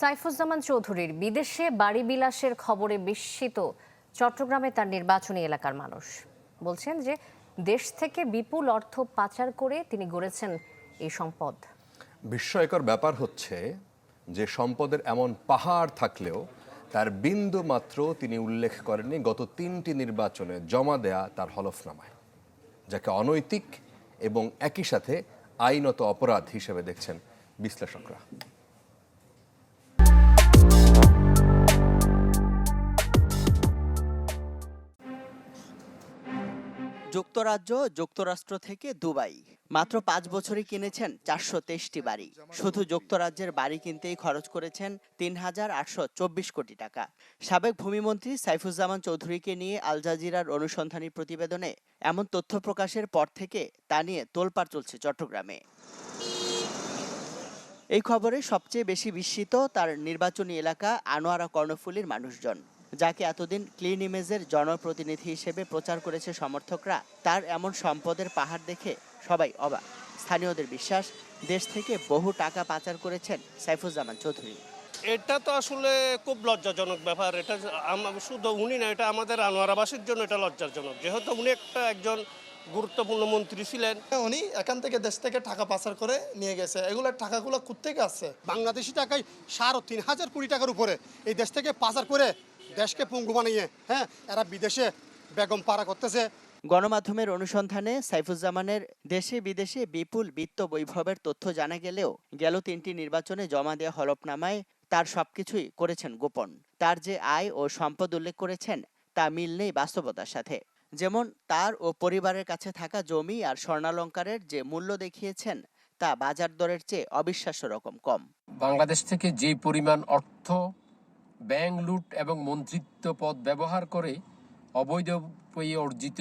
সাইফুজ্জামান চৌধুরীর বিদেশে বাড়ি বিলাসের খবরে বিস্মিত চট্টগ্রামে তার নির্বাচনী এলাকার মানুষ। বলছেন যে দেশ থেকে বিপুল অর্থ পাচার করে তিনি গড়েছেন এই সম্পদ। বিস্ময়কর ব্যাপার হচ্ছে যে সম্পদের এমন পাহাড় থাকলেও তার বিন্দু মাত্র তিনি উল্লেখ করেননি গত তিনটি নির্বাচনে জমা দেয়া তার হলফনামায়, যাকে অনৈতিক এবং একই সাথে আইনত অপরাধ হিসেবে দেখছেন বিশ্লেষকরা। যুক্তরাজ্য, যুক্তরাষ্ট্র থেকে দুবাই। মাত্র পাঁচ বছরই কিনেছেন চারশো তেইশটি বাড়ি। শুধু যুক্তরাজ্যের বাড়ি কিনতেই খরচ করেছেন তিন হাজার আটশো চব্বিশ কোটি টাকা। সাবেক ভূমিমন্ত্রী সাইফুজ্জামান চৌধুরীকে নিয়ে আল জাজিরার অনুসন্ধানী প্রতিবেদনে এমন তথ্য প্রকাশের পর থেকে তা নিয়ে তোলপাড় চলছে চট্টগ্রামে। এই খবরে সবচেয়ে বেশি বিস্মিত তার নির্বাচনী এলাকা আনোয়ারা কর্ণফুলীর মানুষজন। যাকে এতদিন ক্লিন ইমেজের জনপ্রতিনিধি হিসেবে প্রচার করেছে সমর্থকরা তার এমন সম্পদের পাহাড় দেখে সবাই অবাক। স্থানীয়দের বিশ্বাস দেশ থেকে বহু টাকা পাচার করেছেন সাইফুজ্জামান চৌধুরী। এটা তো আসলে খুব লজ্জাজনক ব্যাপার। এটা শুধু উনি না এটা আমাদের আনোয়ারাবাসীর জন্য এটা লজ্জাজনক। যেহেতু উনি একটা একজন গুরুত্বপূর্ণ মন্ত্রী ছিলেন। উনি এখান থেকে দেশ থেকে টাকা পাচার করে নিয়ে গেছে। এগুলোর টাকাগুলো কোথেকে আসছে? বাংলাদেশি টাকায় সাড়ে তিন হাজার কোটি টাকার উপরে এই দেশ থেকে পাচার করে দেশকে পঙ্গু বানিয়ে হ্যাঁ এরা বিদেশে বেগম পাড়া করতেছে। গণমাধ্যমের অনুসন্ধানে সাইফুজ্জামানের দেশে বিদেশে বিপুল বিত্ত বৈভবের তথ্য জানা গেলেও গেল তিনটি নির্বাচনে জমা দেওয়া হলফনামায় তার সবকিছুই করেছেন গোপন। তার যে আয় ও সম্পদ উল্লেখ করেছেন তা মিল নেই বাস্তবতার সাথে। যেমন তার ও পরিবারের কাছে থাকা জমি আর স্বর্ণালঙ্কারের যে মূল্য দেখিয়েছেন তা বাজার দরের চেয়ে অবিশ্বাস্য রকম কম। বাংলাদেশ থেকে যে পরিমাণ অর্থ ব্যাংক লুট এবং মন্ত্রিত্ব পদ ব্যবহার করে অবৈধ উপায়ে অর্জিত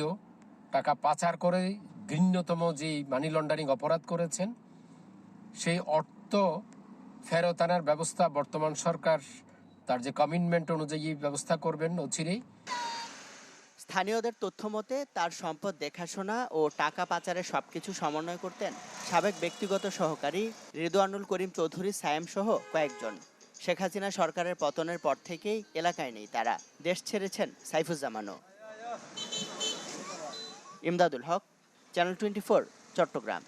টাকা পাচার করে ঘৃণ্যতম যে মানি লন্ডারিং অপরাধ করেছেন, সেই অর্থ ফেরত আনার ব্যবস্থা বর্তমান সরকার তার যে কমিটমেন্ট অনুযায়ী ব্যবস্থা করবেন অচিরেই। স্থানীয়দের তথ্য মতে, তার সম্পদ দেখাশোনা ও টাকা পাচারের সবকিছু সমন্বয় করতেন সাবেক ব্যক্তিগত সহকারী রিদওয়ানুল করিম চৌধুরী সায়েম সহ কয়েকজন। শেখ হাসিনা সরকারের পতনের পর থেকেই এলাকায় নেই তারা। দেশ ছেড়েছেন সাইফুজ্জামানও। Imdadul Haque, channel twenty four, Chattogram.